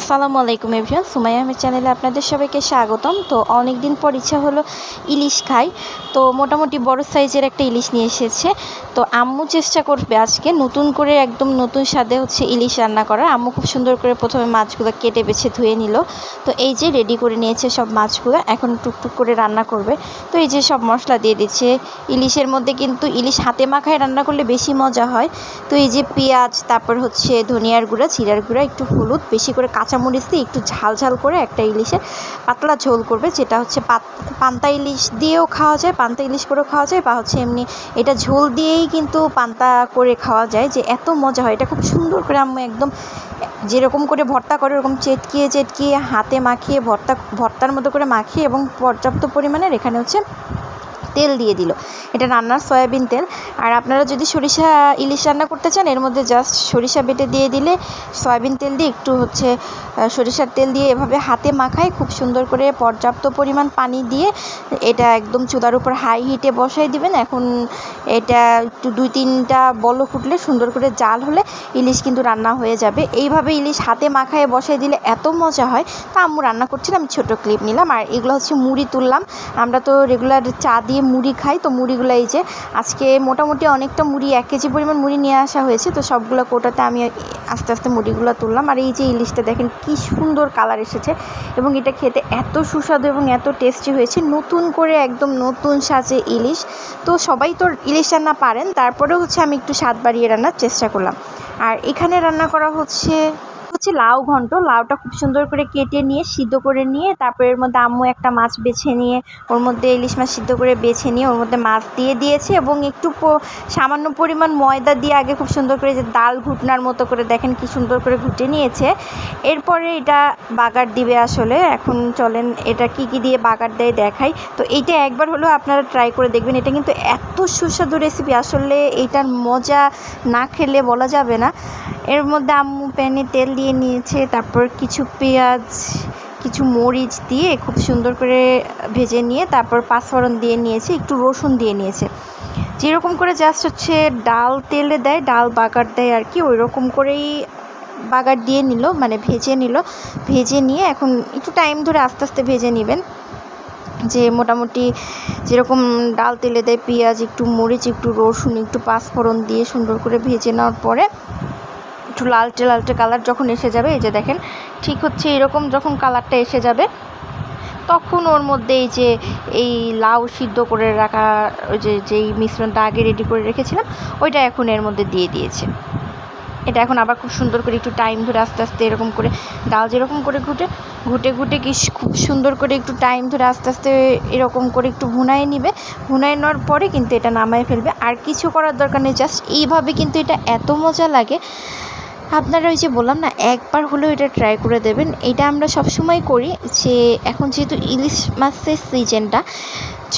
আসসালামু আলাইকুম এভরিওয়ান সুমাইয়া আহমেদ চ্যানেলে আপনাদের সবাইকে স্বাগতম। তো অনেক দিন পর ইচ্ছা হলো ইলিশ খাই। তো মোটামুটি বড় সাইজের একটা ইলিশ নিয়ে এসেছে। তো আম্মু চেষ্টা করবে আজকে নতুন করে একদম নতুন স্বাদে হচ্ছে ইলিশ রান্না করার। আম্মু খুব সুন্দর করে প্রথমে মাছগুলো কেটে বেছে ধুয়ে নিল। তো এই যে রেডি করে নিয়েছে সব মাছগুলো, এখন টুকটুক করে রান্না করবে। তো এই যে সব মশলা দিয়ে দিচ্ছে। ইলিশের মধ্যে কিন্তু ইলিশ হাতে মাখায় রান্না করলে বেশি মজা হয়। তো এই যে পেঁয়াজ, তারপর হচ্ছে ধনিয়ার গুঁড়া, জিরার গুঁড়া, একটু হলুদ, বেশি করে কাঁচামরিচ দিয়ে একটু ঝাল ঝাল করে একটা ইলিশের পাতলা ঝোল করবে, যেটা হচ্ছে পান্তা ইলিশ দিয়েও খাওয়া যায়, পান্তা ইলিশ করেও খাওয়া যায়, বা হচ্ছে এমনি এটা ঝোল দিয়েই কিন্তু পান্তা করে খাওয়া যায়, যে এত মজা হয়। এটা খুব সুন্দর করে আম্মু একদম যেরকম করে ভর্তা করে ওরকম চেটকিয়ে চেটকিয়ে হাতে মাখিয়ে, ভর্তা, ভর্তার মতো করে মাখিয়ে এবং পর্যাপ্ত পরিমাণের এখানে হচ্ছে তেল দিয়ে দিল। এটা রান্নার সয়াবিন তেল। আর আপনারা যদি সরিষা, ইলিশ রান্না করতে চান, এর মধ্যে জাস্ট সরিষা বেটে দিয়ে দিলে সয়াবিন তেল দিয়ে একটু হচ্ছে সরিষার তেল দিয়ে এভাবে হাতে মাখায় খুব সুন্দর করে পর্যাপ্ত পরিমাণ পানি দিয়ে এটা একদম চুলার উপর হাই হিটে বসাই দিবেন। এখন এটা একটু দুই তিনটা বলক ফুটলে সুন্দর করে জাল হলে ইলিশ কিন্তু রান্না হয়ে যাবে। এইভাবে ইলিশ হাতে মাখায় বসাই দিলে এত মজা হয়। তা আম্মু রান্না করছিলাম ছোটো ক্লিপ নিলাম। আর এগুলো হচ্ছে মুড়ি তুললাম। আমরা তো রেগুলার চা দিয়ে মুড়ি খাই, তো মুড়িগুলো এই যে আজকে মোটামুটি অনেকটা মুড়ি, এক কেজি পরিমাণ মুড়ি নিয়ে আসা হয়েছে, তো সবগুলো কোটাতে আমি আস্তে আস্তে মুড়িগুলো তুললাম। আর এই যে ইলিশটা দেখেন কি সুন্দর কালার এসেছে এবং এটা খেতে এত সুস্বাদু এবং এত টেস্টি হয়েছে। নতুন করে একদম নতুন সাজে ইলিশ। তো সবাই তো ইলিশ রান্না পারেন, তারপরেও হচ্ছে আমি একটু স্বাদ বাড়িয়ে রান্নার চেষ্টা করলাম। আর এখানে রান্না করা হচ্ছে হচ্ছে লাউ ঘন্ট। লাউটা খুব সুন্দর করে কেটে নিয়ে, সিদ্ধ করে নিয়ে, তারপর এর মধ্যে আম্মু একটা মাছ বেছে নিয়ে, ওর মধ্যে ইলিশ মাছ সিদ্ধ করে বেছে নিয়ে ওর মধ্যে মাছ দিয়ে দিয়েছে এবং একটু সামান্য পরিমাণ ময়দা দিয়ে আগে খুব সুন্দর করে যে ডাল ঘুটনার মতো করে দেখেন কি সুন্দর করে ঘুটে নিয়েছে। এরপরে এটা বাগার দিবে আসলে। এখন চলেন এটা কি কি দিয়ে বাগার দেয় দেখাই। তো এইটা একবার হলেও আপনারা ট্রাই করে দেখবেন। এটা কিন্তু এত সুস্বাদু রেসিপি আসলে এইটার মজা না খেলে বলা যাবে না। এর মধ্যে আম্মু প্যানে তেল দিয়ে নিয়েছে, তারপর কিছু পেঁয়াজ, কিছু মরিচ দিয়ে খুব সুন্দর করে ভেজে নিয়ে তারপর পাঁচফোড়ন দিয়ে নিয়েছে, একটু রসুন দিয়ে নিয়েছে। যেরকম করে জাস্ট হচ্ছে ডাল তেলে দেয়, ডাল বাগার দেয় আর কি ওই রকম করেই বাগার দিয়ে নিল মানে ভেজে নিল। ভেজে নিয়ে এখন একটু টাইম ধরে আস্তে আস্তে ভেজে নেবেন। যে মোটামুটি যেরকম ডাল তেলে দেয় পেঁয়াজ, একটু মরিচ, একটু রসুন, একটু পাঁচফোড়ন দিয়ে সুন্দর করে ভেজে নেওয়ার পরে একটু লালচে লালচে কালার যখন এসে যাবে, এই যে দেখেন, ঠিক হচ্ছে এরকম যখন কালারটা এসে যাবে, তখন ওর মধ্যে এই যে, এই লাউ সিদ্ধ করে রাখা, ওই যে, যেই মিশ্রণটা আগে রেডি করে রেখেছিলাম, ওইটা এখন এর মধ্যে দিয়ে দিয়েছে। এটা এখন আবার খুব সুন্দর করে একটু টাইম ধরে আস্তে আস্তে এরকম করে, ডাল যেরকম করে ঘুটে ঘুটে ঘুটে কি খুব সুন্দর করে একটু টাইম ধরে আস্তে আস্তে এরকম করে একটু ভুনায় নিবে। ভুনায় নেওয়ার পরে কিন্তু এটা নামায় ফেলবে। আর কিছু করার দরকার নেই জাস্ট এইভাবে কিন্তু এটা এত মজা লাগে আপনারা ওই যে বললাম না, একবার হলেও এটা ট্রাই করে দেবেন। এটা আমরা সবসময় করি যে, এখন যেহেতু ইলিশ মাছের সিজনটা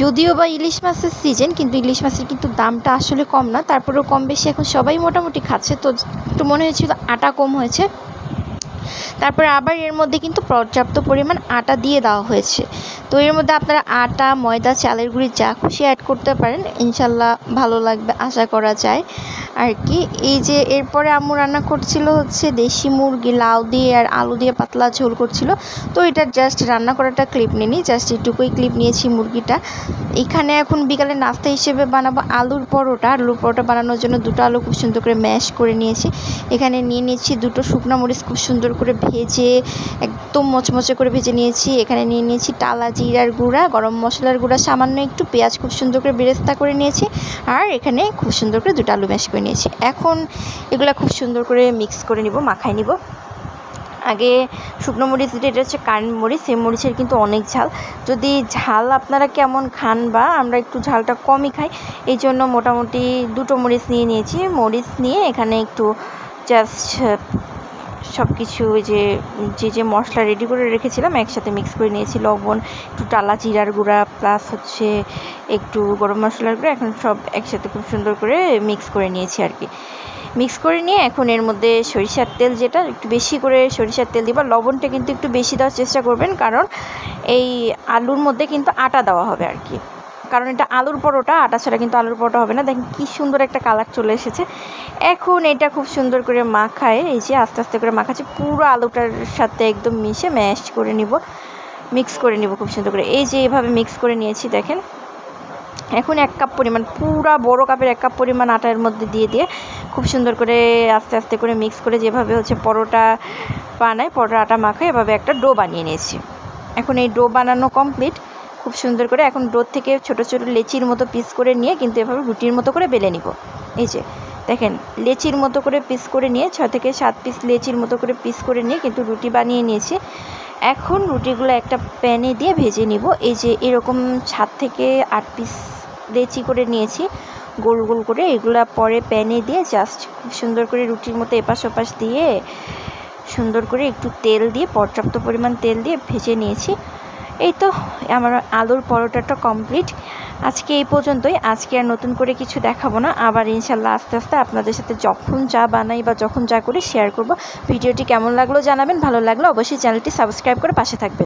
যদিও বা ইলিশ মাছের সিজন কিন্তু ইলিশ মাছের কিন্তু দামটা আসলে কম না, তারপরেও কম বেশি এখন সবাই মোটামুটি খাচ্ছে। তো একটু মনে হয়েছিল আটা কম হয়েছে। তারপরে আবার এর মধ্যে কিন্তু পর্যাপ্ত পরিমাণ আটা দিয়ে দেওয়া হয়েছে। তো এর মধ্যে আপনারা আটা, ময়দা, চালের গুঁড়ি যা খুশি অ্যাড করতে পারেন। ইনশাল্লাহ ভালো লাগবে, আশা করা যায়। আর কি, এই যে এরপরে আম্মু রান্না করছিল হচ্ছে দেশি মুরগি, লাউ দিয়ে আর আলু দিয়ে পাতলা ঝোল করছিল। তো এটা জাস্ট রান্না করাটা ক্লিপ নিই জাস্ট এটুকুই ক্লিপ নিয়েছি মুরগিটা। এখানে এখন বিকালে নাস্তা হিসেবে বানাবো আলুর পরোটা। আলুর পরোটা বানানোর জন্য দুটো আলু খুব সুন্দর করে ম্যাশ করে নিয়েছি। এখানে নিয়ে নিয়েছি দুটো শুকনো মরিচ খুব সুন্দর করে ভেজে একদম মচমচে করে ভেজে নিয়েছি। এখানে নিয়ে নিয়েছি টালা জিরার গুঁড়া, গরম মশলার গুঁড়া, সামান্য একটু পেঁয়াজ খুব সুন্দর করে বেরেস্তা করে নিয়েছি আর এখানে খুব সুন্দর করে দুটো আলু ম্যাশ করে নিয়েছি। এখন এগুলো খুব সুন্দর করে মিক্স করে নিব মাখায় নিব। আগে শুকনো মরিচ এটা হচ্ছে কারেন্ট মরিচ, সেই মরিচের কিন্তু অনেক ঝাল। যদি ঝাল আপনারা কেমন খান বা আমরা একটু ঝালটা কমই খাই, এই জন্য মোটামুটি দুটো মরিচ নিয়ে নিয়েছি। মরিচ নিয়ে এখানে একটু জাস্ট সব কিছু ওই যে যে যে মশলা রেডি করে রেখেছিলাম, একসাথে মিক্স করে নিয়েছি লবণ, একটু টালা জিরার গুঁড়া প্লাস হচ্ছে একটু গরম মশলার গুঁড়া, এখন সব একসাথে খুব সুন্দর করে মিক্স করে নিয়েছি আর কি। মিক্স করে নিয়ে এখন এর মধ্যে সরিষার তেল যেটা, একটু বেশি করে সরিষার তেল দিবা, লবণটা কিন্তু একটু বেশি দেওয়ার চেষ্টা করবেন, কারণ এই আলুর মধ্যে কিন্তু আটা দেওয়া হবে আর কি। কারণ এটা আলুর পরোটা আটা ছাড়া কিন্তু আলুর পরোটা হবে না। দেখেন কি সুন্দর একটা কালার চলে এসেছে। এখন এটা খুব সুন্দর করে মাখায়, এই যে আস্তে আস্তে করে মাখাচ্ছে। পুরো আলুটার সাথে একদম মিশে ম্যাশ করে নিব, মিক্স করে নিব খুব সুন্দর করে। এই যে এভাবে মিক্স করে নিয়েছি, দেখেন। এখন এক কাপ পরিমাণ, পুরা বড় কাপের এক কাপ পরিমাণ আটার মধ্যে দিয়ে দিয়ে খুব সুন্দর করে আস্তে আস্তে করে মিক্স করে যেভাবে হচ্ছে পরোটা বানায়, পরোটা আটা মাখায়, এভাবে একটা ডো বানিয়ে নিয়েছি। এখন এই ডো বানানো কমপ্লিট। খুব সুন্দর করে এখন ডোর থেকে ছোট ছোট লেচির মতো পিস করে নিয়ে কিন্তু এভাবে রুটির মতো করে বেলে নিব। এই যে, দেখেন, লেচির মতো করে পিস করে নিয়ে ছ থেকে সাত পিস লেচির মতো করে পিস করে নিয়ে কিন্তু রুটি বানিয়ে নিয়েছি। এখন রুটিগুলো একটা প্যানে দিয়ে ভেজে নিব। এই যে, এরকম সাত থেকে আট পিস লেচি করে নিয়েছি, গোল গোল করে। এগুলো পরে প্যানে দিয়ে জাস্ট খুব সুন্দর করে রুটির মতো এপাশ ওপাশ দিয়ে সুন্দর করে একটু তেল দিয়ে পর্যাপ্ত পরিমাণ তেল দিয়ে ভেজে নিয়েছি। এই তো আমার আলুর পরোটাটা কমপ্লিট আজকে এই পর্যন্তই। আজকে আর নতুন করে কিছু দেখাবো না। আবার ইনশাল্লাহ আস্তে আস্তে আপনাদের সাথে যখন যা বানাই বা যখন যা করি শেয়ার করব। ভিডিওটি কেমন লাগল জানাবেন, ভালো লাগল অবশ্যই চ্যানেলটি সাবস্ক্রাইব করে পাশে থাকবেন।